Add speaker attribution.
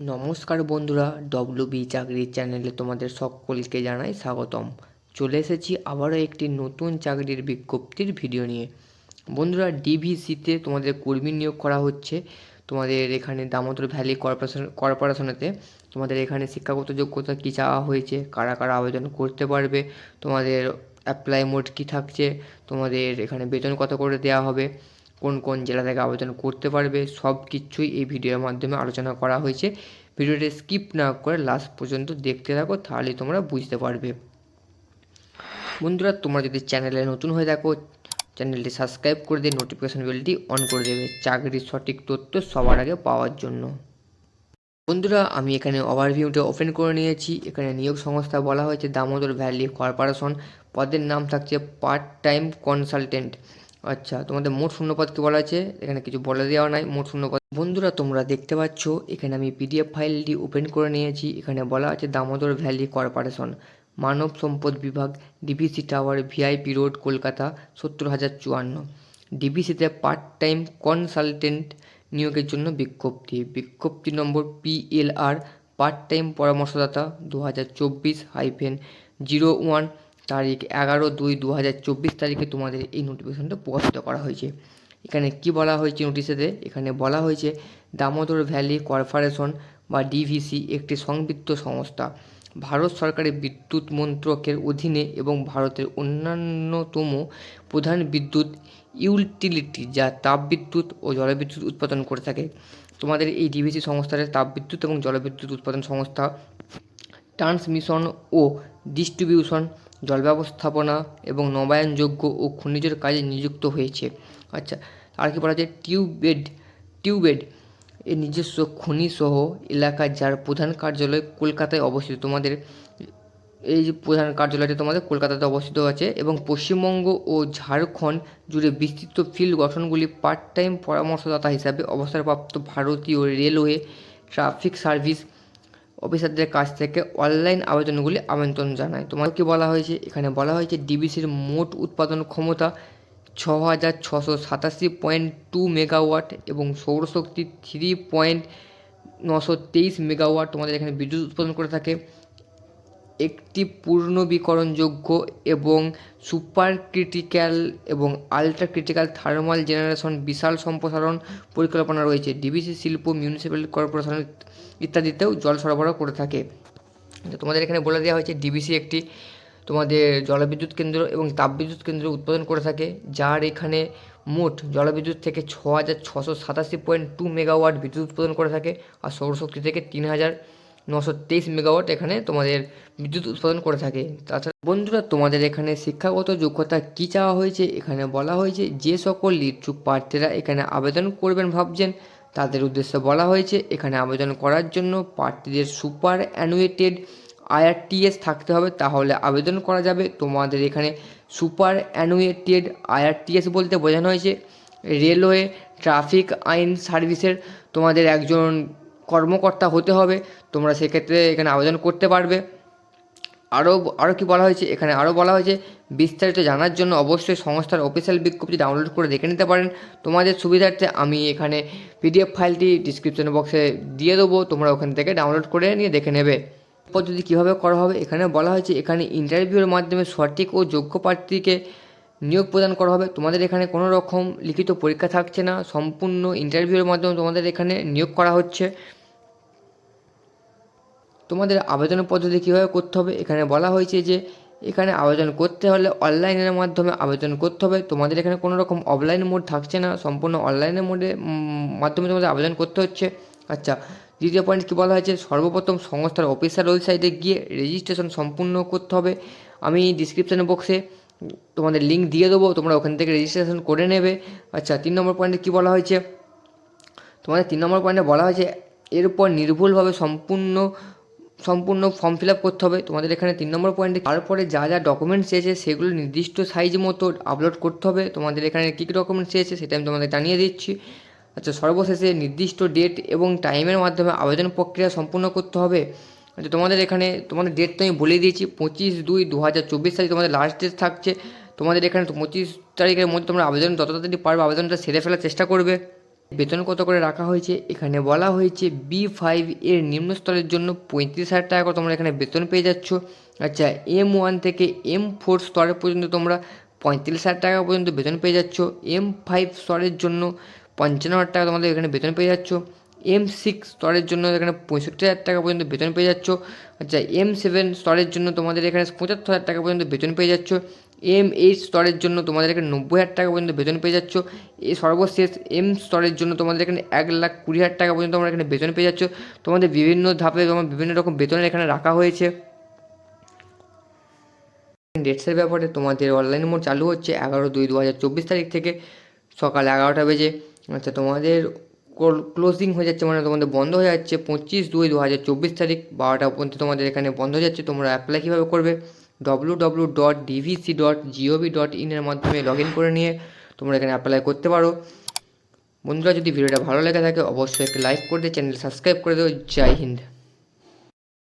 Speaker 1: নমস্কার বন্ধুরা W B চাকরির চ্যানেলে তোমাদের সকলকে জানাই স্বাগতম। চলে এসেছি আবারও একটি নতুন চাকরির বিজ্ঞপ্তির ভিডিও নিয়ে। বন্ধুরা ডিভিসিতে তোমাদের কর্মী নিয়োগ করা হচ্ছে। তোমাদের এখানে দামোদর ভ্যালি কর্পোরেশন, কর্পোরেশনেতে তোমাদের এখানে শিক্ষাগত যোগ্যতা কী চাওয়া হয়েছে, কারা কারা আবেদন করতে পারবে, তোমাদের অ্যাপ্লাই মোড কী থাকছে, তোমাদের এখানে বেতন কত করে দেওয়া হবে কোন কোন জেলা থেকে আবেদন করতে পারবে, সব কিছুই এই ভিডিওর মাধ্যমে আলোচনা করা হয়েছে। ভিডিওটা স্কিপ না করে লাস্ট পর্যন্ত দেখতে থাকো তাহলেই তোমরা বুঝতে পারবে। বন্ধুরা, তোমরা যদি চ্যানেলে নতুন হয়ে থাকো, চ্যানেলটি সাবস্ক্রাইব করে দিয়ে নোটিফিকেশন বেলটি অন করে দেবে, চাকরির সঠিক তথ্য সবার আগে পাওয়ার জন্য। বন্ধুরা, আমি এখানে ওভারভিউটা ওপেন করে নিয়েছি। এখানে নিয়োগ সংস্থা বলা হয়েছে দামোদর ভ্যালি কর্পোরেশন। পদের নাম থাকছে পার্ট টাইম কনসালটেন্ট আচ্ছা তোমাদের মোট শূন্যপদ কি বলা আছে? এখানে কিছু বলে দেওয়া নাই, মোট শূন্যপদ। বন্ধুরা, তোমরা দেখতে পাচ্ছ, এখানে আমি পিডিএফ ফাইলটি ওপেন করে নিয়েছি। এখানে বলা আছে দামোদর ভ্যালি কর্পোরেশন, মানব সম্পদ বিভাগ D V C tower V I P road Kolkata, সত্তর হাজার চুয়ান্ন। ডিভিসিতে পার্ট টাইম কনসালটেন্ট নিয়োগের জন্য বিজ্ঞপ্তি। বিজ্ঞপ্তি নম্বর পিএলআর পার্ট টাইম পরামর্শদাতা, দু হাজার চব্বিশ হাইফেন জিরো ওয়ান তারিখ এগারো দুই দু হাজার চব্বিশ তারিখে তোমাদের এই নোটিফিকেশনটা প্রকাশিত করা হয়েছে। এখানে কি বলা হয়েছে নোটিশেতে এখানে বলা হয়েছে, দামোদর ভ্যালি কর্পোরেশন বা ডিভিসি একটি সংবৃত্ত সংস্থা। ভারত সরকারের বিদ্যুৎ মন্ত্রকের অধীনে এবং ভারতের অন্যান্যতম প্রধান বিদ্যুৎ ইউটিলিটি যা তাপবিদ্যুৎ ও জলবিদ্যুৎ উৎপাদন করে থাকে। তোমাদের এই ডিভিসি সংস্থার তাপবিদ্যুৎ এবং জলবিদ্যুৎ উৎপাদন সংস্থা ট্রান্সমিশন ও ডিস্ট্রিবিউশন জল ব্যবস্থাপনা এবং নবায়নযোগ্য ও খনিজের কাজে নিযুক্ত হয়েছে। আচ্ছা আর কি বলা যায়? টিউবেড টিউবেড এর নিজস্ব খনিসহ এলাকা যার প্রধান কার্যালয় কলকাতায় অবস্থিত। তোমাদের এই যে প্রধান কার্যালয়টি তোমাদের কলকাতাতে অবস্থিত আছে এবং পশ্চিমবঙ্গ ও ঝাড়খণ্ড জুড়ে বিস্তৃত ফিল্ড গঠনগুলি পার্ট টাইম পরামর্শদাতা হিসাবে অবসরপ্রাপ্ত ভারতীয় রেলওয়ে ট্রাফিক সার্ভিস অফিসারদের কাছ থেকে অনলাইন আবেদনগুলি আমন্ত্রণ জানায়। তোমার কি বলা হয়েছে? এখানে বলা হয়েছে, ডিবিসির মোট উৎপাদন ক্ষমতা ছ হাজার ছশো সাতাশি পয়েন্ট টু মেগাওয়াট এবং সৌরশক্তি থ্রি পয়েন্ট নশো তেইশ মেগাওয়াট। তোমাদের এখানে বিদ্যুৎ উৎপাদন করে থাকে। একটি পূর্ণবীকরণযোগ্য এবং সুপার ক্রিটিক্যাল এবং আল্ট্রা ক্রিটিক্যাল থার্মাল জেনারেশন বিশাল সম্প্রসারণ পরিকল্পনা রয়েছে। ডিবিসি শিল্প মিউনিসিপ্যাল কর্পোরেশন ইত্যাদিতেও জল সরবরাহ করে থাকে। তোমাদের এখানে বলে দেওয়া হয়েছে, ডিবিসি একটি তোমাদের জলবিদ্যুৎ কেন্দ্র এবং তাপবিদ্যুৎ কেন্দ্র উৎপাদন করে থাকে, যার এখানে মোট জলবিদ্যুৎ থেকে ছ হাজার ছশো সাতাশি পয়েন্ট টু মেগাওয়াট বিদ্যুৎ উৎপাদন করে থাকে, আর সৌরশক্তি থেকে তিন হাজার নশো তেইশ মেগাওয়াট এখানে তোমাদের বিদ্যুৎ উৎপাদন করে থাকে। তাছাড়া বন্ধুরা, তোমাদের এখানে শিক্ষাগত যোগ্যতা কী চাওয়া হয়েছে? এখানে বলা হয়েছে, যে সকল ইচ্ছুক প্রার্থীরা এখানে আবেদন করবেন ভাবছেন, তাদের উদ্দেশ্যে বলা হয়েছে, এখানে আবেদন করার জন্য প্রার্থীদের সুপার অ্যানুয়েটেড আইআরটিএস থাকতে হবে, তাহলে আবেদন করা যাবে। তোমাদের এখানে সুপার অ্যানুয়েটেড আইআরটিএস বলতে বোঝানো হয়েছে। রেলওয়ে ট্রাফিক আইন সার্ভিসের তোমাদের একজন কর্মকর্তা হতে হবে, তোমরা সেক্ষেত্রে এখানে আবেদন করতে পারবে। আরও আরও কি বলা হয়েছে? এখানে আরও বলা হয়েছে, বিস্তারিত জানার জন্য অবশ্যই সংস্থার অফিসিয়াল বিজ্ঞপ্তি ডাউনলোড করে দেখে নিতে পারেন। তোমাদের সুবিধার্থে আমি এখানে পিডিএফ ফাইলটি ডিসক্রিপশন বক্সে দিয়ে দেবো, তোমরা ওখান থেকে ডাউনলোড করে নিয়ে দেখে নেবে। পদ্ধতি কীভাবে করা হবে, এখানে বলা হয়েছে, এখানে ইন্টারভিউর মাধ্যমে সঠিক ও যোগ্য প্রার্থীকে নিয়োগ প্রদান করা হবে। তোমাদের এখানে কোনো রকম লিখিত পরীক্ষা থাকছে না, সম্পূর্ণ ইন্টারভিউর মাধ্যমে তোমাদের এখানে নিয়োগ করা হচ্ছে। তোমাদের আবেদন পদ্ধতি কীভাবে করতে হবে? এখানে বলা হয়েছে যে, এখানে আবেদন করতে হলে অনলাইনের মাধ্যমে আবেদন করতে হবে। তোমাদের এখানে কোনো রকম অফলাইন মোড থাকছে না। সম্পূর্ণ অনলাইনের মোডে মাধ্যমে তোমাদের আবেদন করতে হচ্ছে। আচ্ছা দ্বিতীয় পয়েন্ট কী বলা হয়েছে? সর্বপ্রথম সংস্থার অফিসিয়াল ওয়েবসাইটে গিয়ে রেজিস্ট্রেশন সম্পূর্ণ করতে হবে। আমি ডিসক্রিপশান বক্সে তোমাদের লিঙ্ক দিয়ে দেবো। তোমরা ওখান থেকে রেজিস্ট্রেশন করে নেবে। আচ্ছা তিন নম্বর পয়েন্টে কী বলা হয়েছে? তোমাদের তিন নম্বর পয়েন্টে বলা হয়েছে, এরপর নির্ভুলভাবে সম্পূর্ণ সম্পূর্ণ ফর্ম ফিল আপ করতে হবে। তোমাদের এখানে তিন নম্বর পয়েন্টে তারপরে যা যা ডকুমেন্টস চেয়েছে সেগুলো নির্দিষ্ট সাইজ মতো আপলোড করতে হবে। তোমাদের এখানে কী কী ডকুমেন্টস চেয়েছে সেটা আমি তোমাদের জানিয়ে দিচ্ছি। আচ্ছা সর্বশেষে নির্দিষ্ট ডেট এবং টাইমের মাধ্যমে আবেদন প্রক্রিয়া সম্পূর্ণ করতে হবে। আচ্ছা তোমাদের এখানে, তোমাদের ডেট তো আমি বলে দিয়েছি, পঁচিশ দুই দু হাজার চব্বিশ তারিখ তোমাদের লাস্ট ডেট থাকছে। তোমাদের এখানে পঁচিশ তারিখের মধ্যে তোমরা আবেদন, যত তাড়াতাড়ি পারবে আবেদনটা সেরে ফেলার চেষ্টা করবে। বেতন কত করে রাখা হয়েছে? এখানে বলা হয়েছে বি ফাইভ এর নিম্ন স্তরের জন্য পঁয়ত্রিশ হাজার টাকা করে তোমরা এখানে বেতন পেয়ে যাচ্ছ। আচ্ছা এম ওয়ান থেকে এম ফোর স্তরের পর্যন্ত তোমরা পঁয়ত্রিশ হাজার টাকা পর্যন্ত বেতন পেয়ে যাচ্ছ। এম ফাইভ স্তরের জন্য পঞ্চান্ন হাজার টাকা তোমাদের এখানে বেতন পেয়ে যাচ্ছ। এম সিক্স স্তরের জন্য এখানে পঁয়ষট্টি হাজার টাকা পর্যন্ত বেতন পেয়ে যাচ্ছ। আচ্ছা এম সেভেন স্তরের জন্য তোমাদের এখানে পঁচাত্তর হাজার টাকা পর্যন্ত বেতন পেয়ে যাচ্ছ। এম এইট স্তরের জন্য তোমাদের এখানে নব্বই হাজার টাকা পর্যন্ত বেতন পেয়ে যাচ্ছ। এই সর্বশেষ এম স্তরের জন্য তোমাদের এখানে এক লাখ কুড়ি হাজার টাকা পর্যন্ত তোমরা এখানে বেতন পেয়ে যাচ্ছ। তোমাদের বিভিন্ন ধাপে তোমার বিভিন্ন রকম বেতন এখানে রাখা হয়েছে। ডেটসের ব্যাপারে তোমাদের অনলাইন মোড চালু হচ্ছে এগারো দুই দু হাজার চব্বিশ তারিখ থেকে সকাল এগারোটা বেজে। আচ্ছা তোমাদের ক্লোজিং হয়ে যাচ্ছে মানে তোমাদের বন্ধ হয়ে যাচ্ছে পঁচিশ দুই দু হাজার চব্বিশ তারিখ। বারোটা পর্যন্ত তোমাদের এখানে বন্ধ হয়ে যাচ্ছে। তোমরা অ্যাপ্লাই কীভাবে করবে? W W dot D V C dot G O V dot ইনের মাধ্যমে লগ ইন করে নিয়ে তোমরা এখানে অ্যাপ্লাই করতে পারো। বন্ধুরা, যদি ভিডিওটা ভালো লেগে থাকে, অবশ্যই একটা লাইক করে দিয়ে চ্যানেল সাবস্ক্রাইব করে দেবো জয় হিন্দ।